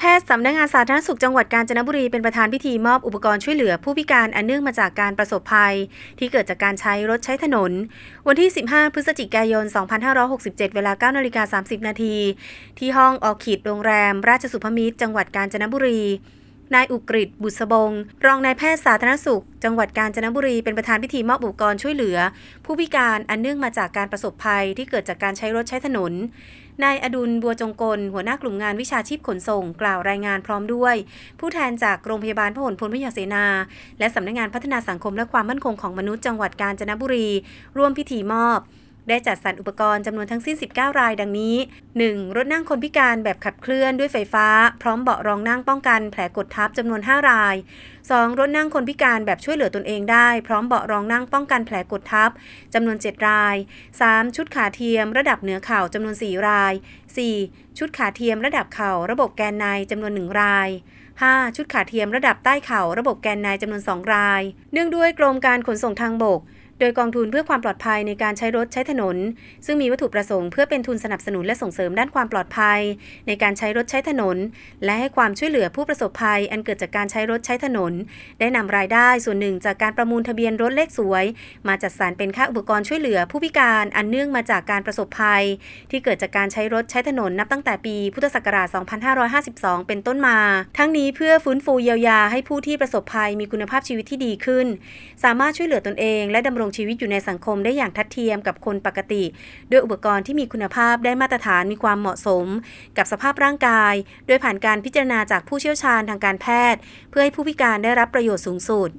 แพทย์สำนักงานสาธารณสุขจังหวัดกาญจนบุรีเป็นประธานพิธีมอบอุปกรณ์ช่วยเหลือผู้พิการอันเนื่องมาจากการประสบภัย ที่เกิดจากการใช้รถใช้ถนน วันที่ 15 พฤศจิกายน 2567 เวลา9นาฬิกา30 นาทีที่ห้องออคิดโรงแรม ราชสุภมิตร จังหวัดกาญจนบุรี นายอุกฤษบุษบง รองนายแพทย์สาธารณสุข จังหวัดกาญจนบุรีเป็นประธานพิธีมอบอุปกรณ์ช่วยเหลือ ผู้พิการอันเนื่องมาจากการประสบภัยที่เกิดจากการใช้รถใช้ถนนนายอดุลบัวจงกล หัวหน้ากลุ่มงานวิชาชีพขนส่ง กล่าวรายงานพร้อมด้วย ผู้แทนจากโรงพยาบาลพหลพลพยาเสนา และสำนักงานพัฒนาสังคมและความมั่นคงของมนุษย์จังหวัดกาญจนบุรี ร่วมพิธีมอบ ได้จัดสรรอุปกรณ์จำนวนทั้งสิ้น 19 รายดังนี้ 1. รถนั่งคนพิการแบบขับเคลื่อนด้วยไฟฟ้า พร้อมเบาะรองนั่งป้องกันแผลกดทับจำนวน 5 ราย 2. รถนั่งคนพิการแบบช่วยเหลือตนเองได้ พร้อมเบาะรองนั่งป้องกันแผลกดทับจำนวน 7 ราย 3. ชุดขาเทียมระดับเหนือเข่าจำนวน 4 ราย 4. ชุดขาเทียมระดับเข่าระบบแกนในจำนวน 1 ราย 5. ชุดขาเทียมระดับใต้เข่าระบบแกนในจำนวน 2 ราย เนื่องด้วยกรมการขนส่งทางบก โดยกองทุนเพื่อความปลอดภัยในการใช้รถใช้ถนน ซึ่งมีวัตถุประสงค์เพื่อเป็นทุนสนับสนุนและส่งเสริมด้านความปลอดภัย ในการใช้รถใช้ถนน และให้ความช่วยเหลือผู้ประสบภัย อันเกิดจากการใช้รถใช้ถนน ได้นำรายได้ส่วนหนึ่งจากการประมูลทะเบียนรถเลขสวย มาจัดสรรเป็นค่าอุปกรณ์ช่วยเหลือผู้พิการอันเนื่องมาจากการประสบภัย ที่เกิดจากการใช้รถใช้ถนนนับตั้งแต่ปีพุทธศักราช 2552 เป็นต้นมา ทั้งนี้เพื่อฟื้นฟูเยียวยาให้ผู้ที่ประสบภัยมีคุณภาพชีวิตที่ดีขึ้น สามารถช่วยเหลือตนเอง และดำรงงชีวิตอยู่ในสังคมได้อย่างทัดเทียมกับคนปกติ ด้วยอุปกรณ์ที่มีคุณภาพได้มาตรฐานมีความเหมาะสม กับสภาพร่างกาย โดยผ่านการพิจารณาจากผู้เชี่ยวชาญทางการแพทย์ เพื่อให้ผู้พิการได้รับประโยชน์สูงสุด